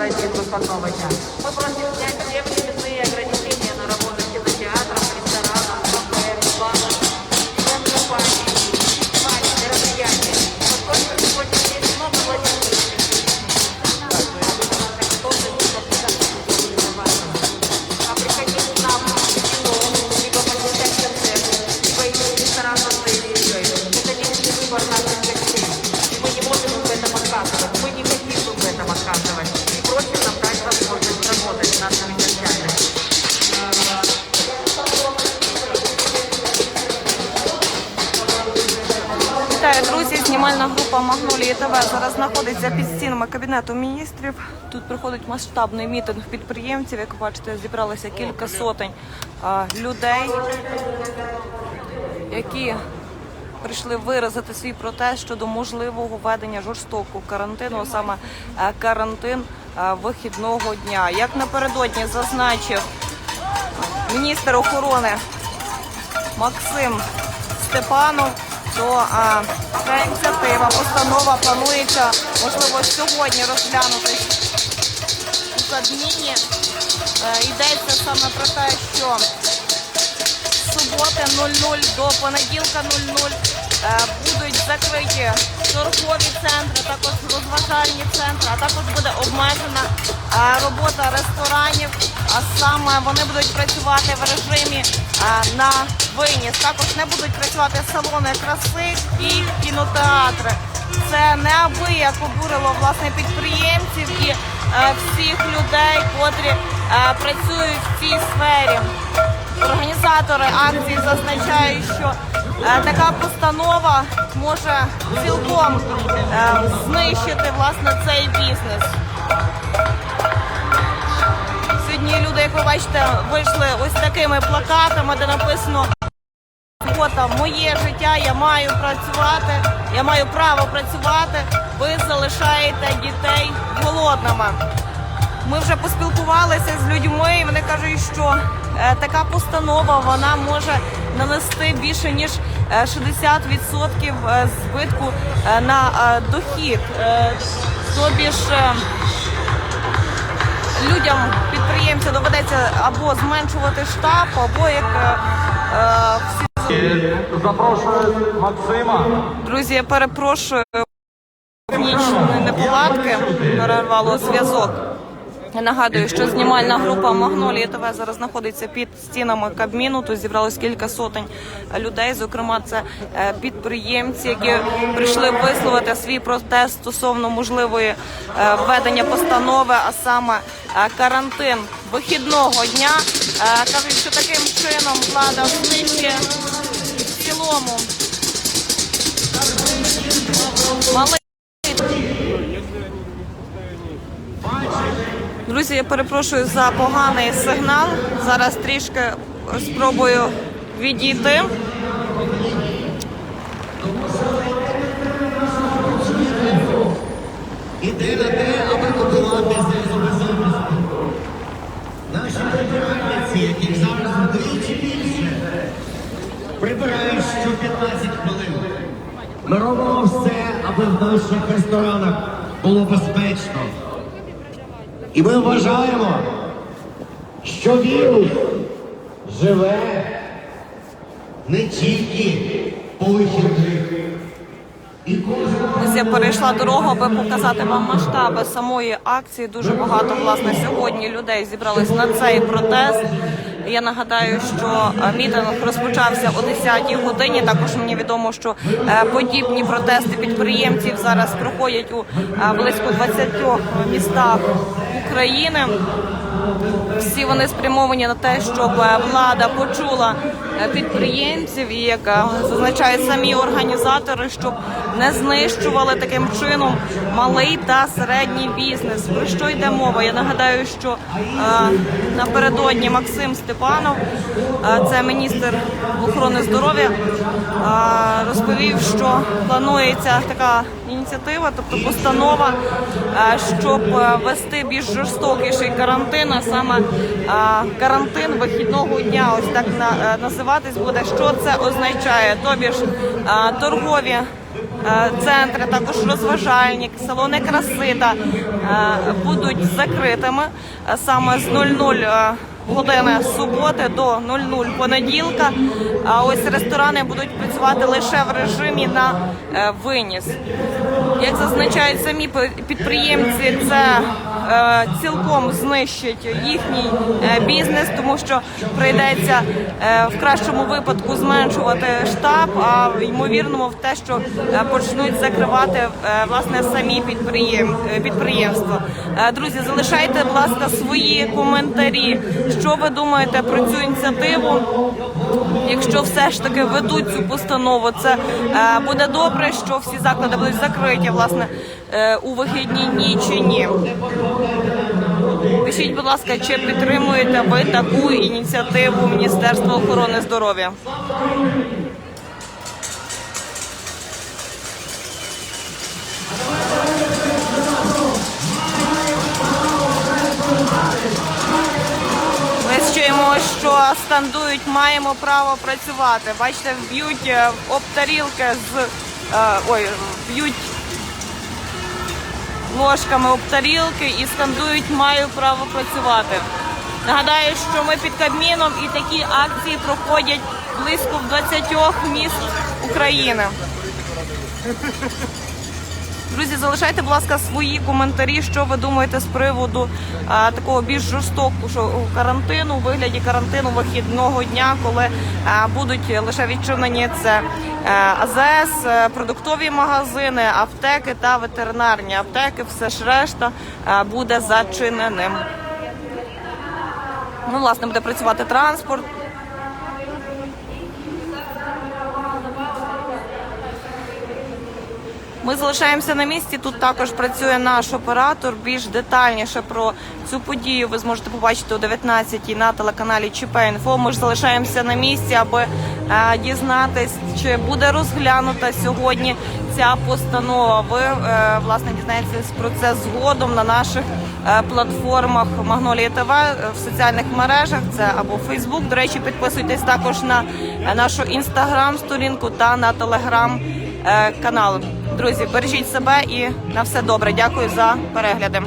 Один выходного дня. Знімальна Магнолії ТВ зараз знаходиться під стінами кабінету міністрів. Тут проходить масштабний мітинг підприємців. Як бачите, зібралося кілька сотень а, людей, які прийшли виразити свій протест щодо можливого введення жорстокого карантину, а саме е, карантин е, вихідного дня. Як напередодні зазначив міністр охорони Максим Степанов, то а, ця ініціатива, постанова планується, можливо, сьогодні розглянути у Кабміні. Е, Йдеться саме про те, що з суботи 00 до понеділка 00 е, будуть закриті торгові центри, також розважальні центри, а також буде обмежена е, робота ресторанів, а саме вони будуть працювати в режимі е, на виніс. Також не будуть працювати салони краси і кінотеатри. Це неабияк обурило власне підприємців і е, всіх людей, котрі е, працюють в цій сфері. Організатори акції зазначають, що е, така постанова може цілком е, знищити власне цей бізнес. Сьогодні люди, як ви бачите, вийшли ось такими плакатами, де написано Фото моє життя, я маю працювати, я маю право працювати. Ви залишаєте дітей голодними. Ми вже поспілкувалися з людьми, і вони кажуть, що е, така постанова вона може нанести більше ніж е, 60% е, збитку е, на е, дохід. Тобі ж людям підприємцям доведеться або зменшувати штаб, або як всі Запрошую Максима. Друзі, я перепрошую технічні неполадки, перервало зв'язок. Нагадую, що знімальна група Магнолія ТВ зараз знаходиться під стінами Кабміну. Тут зібралось кілька сотень людей. Зокрема, це е, підприємці, які прийшли висловити свій протест стосовно можливої е, введення постанови, а саме е, карантин вихідного дня. Кажуть, що таким чином влада знищує в цілому малий. Друзі, я перепрошую за поганий сигнал. Зараз трішки спробую відійти. Іде на те, аби готувати беззубизовість. Наші прибиральниці, яких зараз вдвічі більше, прибирають що 15 хвилин. Ми робимо все, аби в наших ресторанах було безпечно. І ми вважаємо, що вірус живе не тільки по вихідних. Ось я перейшла дорогу, аби показати вам масштаби самої акції. Дуже багато власне сьогодні людей зібрались на цей протест. Я нагадаю, що е, мітинг розпочався о 10-й годині. Також мені відомо, що е, подібні протести підприємців зараз проходять у е, близько 20 містах України. Всі вони спрямовані на те, щоб влада почула підприємців і як е, зазначають самі організатори, щоб не знищували таким чином малий та середній бізнес. Про що йде мова? Я нагадаю, що е, напередодні Максим Степанов, е, це міністр охорони здоров'я, е, розповів, що планується така ініціатива, тобто постанова, е, щоб е, ввести більш жорстокіший карантин, а саме е, карантин вихідного дня. Ось так на- називатись буде. Що це означає? Тобі ж торгові центри, також розважальні, салони краси та будуть закритими саме з 00 е, з суботи до 00 понеділка. А ось ресторани будуть працювати лише в режимі на е, виніс. Як зазначають самі підприємці, це цілком знищить їхній е, бізнес, тому що прийдеться е, в кращому випадку зменшувати штаб, а в ймовірному в те, що е, почнуть закривати е, власне самі підприєм, е, підприємства. Е, друзі, залишайте, будь ласка, свої коментарі. Що ви думаєте про цю ініціативу? Якщо все ж таки ведуть цю постанову, це е, буде добре, що всі заклади будуть закриті власне е, у вихідні дні чи ні. Пишіть, будь ласка, чи підтримуєте ви таку ініціативу Міністерства охорони здоров'я? Що скандують, маємо право працювати. Бачите, б'ють е, об тарілки з е, ой, б'ють ложками об тарілки і скандують маю право працювати. Нагадаю, що ми під Кабміном і такі акції проходять близько в 20 міст України. Друзі, залишайте, будь ласка, свої коментарі, що ви думаєте з приводу а, такого більш жорстокого карантину, у вигляді карантину вихідного дня, коли а, будуть лише відчинені це АЗС, е, продуктові магазини, аптеки та ветеринарні аптеки. Все ж решта е, буде зачиненим. Ну, власне, буде працювати транспорт. Ми залишаємося на місці. Тут також працює наш оператор. Більш детальніше про цю подію ви зможете побачити о 19-й на телеканалі ЧП.Інфо. Ми ж залишаємося на місці, аби е, дізнатись, чи буде розглянута сьогодні ця постанова. Ви е, власне дізнаєтесь про це згодом на наших е, платформах Магнолія ТВ е, в соціальних мережах. Це або Фейсбук. До речі, підписуйтесь також на нашу інстаграм-сторінку та на телеграм е, канал. Друзі, бережіть себе і на все добре. Дякую за перегляди.